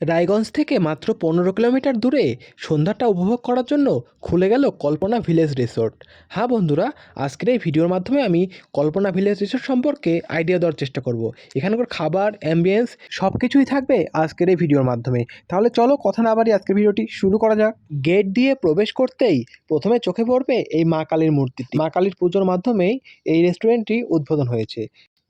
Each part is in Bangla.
রায়গঞ্জ থেকে মাত্র পনেরো কিলোমিটার দূরে সন্ধ্যাটা উপভোগ করার জন্য খুলে গেল কল্পনা ভিলেজ রিসোর্ট। হ্যাঁ বন্ধুরা, আজকের এই ভিডিওর মাধ্যমে আমি কল্পনা ভিলেজ রিসোর্ট সম্পর্কে আইডিয়া দেওয়ার চেষ্টা করব। এখানকার খাবার অ্যাম্বিয়েন্স সব কিছুই থাকবে আজকের এই ভিডিওর মাধ্যমে। তাহলে চলো কথা না বাড়ি আজকের ভিডিওটি শুরু করা যাক। গেট দিয়ে প্রবেশ করতেই প্রথমে চোখে পড়বে এই মা কালীর মূর্তিটি। মা কালীর পুজোর মাধ্যমেই এই রেস্টুরেন্টটি উদ্বোধন হয়েছে।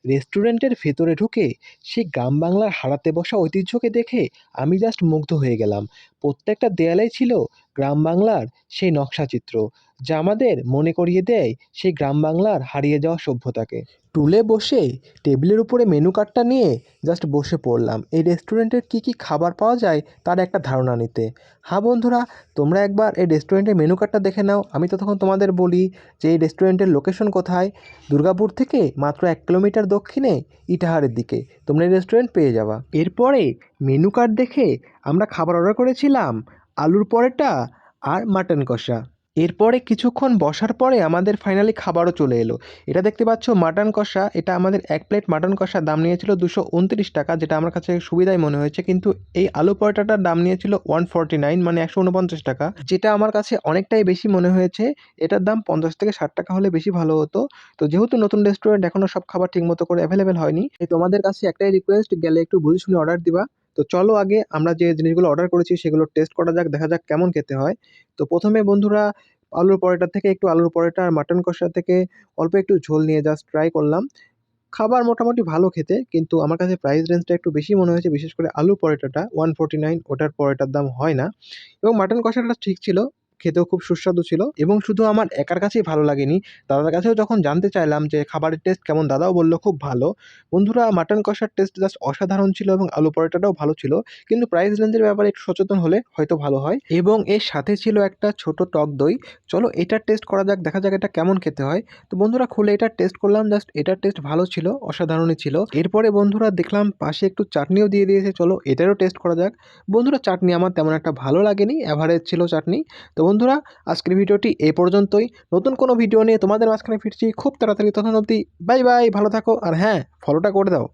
রেস্টুরেন্টের ভেতরে ঢুকে সেই গ্রাম বাংলার হারাতে বসা ঐতিহ্যকে দেখে আমি জাস্ট মুগ্ধ হয়ে গেলাম। প্রত্যেকটা দেয়ালেই ছিল গ্রাম বাংলার সেই নকশাচিত্র যা আমাদের মনে করিয়ে দেয় সেই গ্রাম বাংলার হারিয়ে যাওয়া সভ্যতাকে। টুলে বসে টেবিলের উপরে মেনু কার্ডটা নিয়ে জাস্ট বসে পড়লাম। এই রেস্টুরেন্টের কী কী খাবার পাওয়া যায় তার একটা ধারণা নিতে। হ্যাঁ বন্ধুরা, তোমরা একবার এই রেস্টুরেন্টের মেনু কার্ডটা দেখে নাও। আমি তো তখন তোমাদের বলি যে এই রেস্টুরেন্টের লোকেশন কোথায়? দুর্গাপুর থেকে মাত্র এক কিলোমিটার দক্ষিণে ইটাহারের দিকে। তোমরা এই রেস্টুরেন্ট পেয়ে যাবা। এরপরে মেনু কার্ড দেখে আমরা খাবার অর্ডার করেছিলাম। আলুর পরোটা আর মাটন কষা। এরপরে কিছুক্ষণ বসার পরে আমাদের ফাইনালি খাবারও চলে এলো। এটা দেখতে পাচ্ছ মাটন কষা, এটা আমাদের এক প্লেট মাটন কষার দাম নিয়েছিল দুশো উনত্রিশ টাকা, যেটা আমার কাছে সুবিধাই মনে হয়েছে, কিন্তু এই আলু পরোটাটার দাম নিয়েছিল ওয়ান ফর্টি নাইন মানে একশো উনপঞ্চাশ টাকা, যেটা আমার কাছে অনেকটাই বেশি মনে হয়েছে। এটার দাম পঞ্চাশ থেকে ষাট টাকা হলে বেশি ভালো হতো। তো যেহেতু নতুন রেস্টুরেন্ট এখনও সব খাবার ঠিকমতো করে অ্যাভেলেবেল হয়নি তোমাদের কাছে একটাই রিকোয়েস্ট গেলে একটু বুঝে শুনে অর্ডার দিবা। তো চলো আগে আমরা যে জিনিসগুলো অর্ডার করেছি সেগুলো টেস্ট করা যাক, দেখা যাক কেমন খেতে হয়। তো প্রথমে বন্ধুরা আলুর পরোটা থেকে একটু আলুর পরোটা আর মাটন কষা থেকে অল্প একটু ঝোল নিয়ে জাস্ট ট্রাই করলাম। খাবার মোটামুটি ভালো খেতে, কিন্তু আমার কাছে প্রাইস রেঞ্জটা একটু বেশি মনে হয়েছে, বিশেষ করে আলু পরোটাটা ওয়ান ফোর্টি নাইন ওটার পরোটার দাম হয় না। এবং মাটন কষাটা ঠিক ছিল খেতেও খুব সুস্বাদু ছিল এবং শুধু আমার একার কাছেই ভালো লাগেনি। দাদার কাছেও যখন জানতে চাইলাম যে খাবারের টেস্ট কেমন, দাদাও বলল খুব ভালো। বন্ধুরা মাটন কষার টেস্ট জাস্ট অসাধারণ ছিল এবং আলু পরোটাটাও ভালো ছিল, কিন্তু প্রাইস রেঞ্জের ব্যাপারে একটু সচেতন হলে হয়তো ভালো হয়। এবং এর সাথে ছিল একটা ছোট টক দই। চলো এটার টেস্ট করা যাক, দেখা যাক এটা কেমন খেতে হয়। তো বন্ধুরা, খুলে এটার টেস্ট করলাম জাস্ট এটার টেস্ট ভালো ছিল, অসাধারণই ছিল। এরপরে বন্ধুরা, দেখলাম পাশে একটু চাটনিও দিয়ে দিয়েছে, চলো এটারও টেস্ট করা যাক। বন্ধুরা, চাটনি আমার তেমন একটা ভালো লাগেনি অ্যাভারেজ ছিল চাটনি। তো বন্ধুরা, আজকের ভিডিওটি এ পর্যন্তই। নতুন কোনো ভিডিও নিয়ে তোমাদের মাঝখানে ফিরছি। খুব তাড়াতাড়ি তখন অবধি বাই বাই, ভালো থাকো। আর হ্যাঁ ফলোটা করে দাও।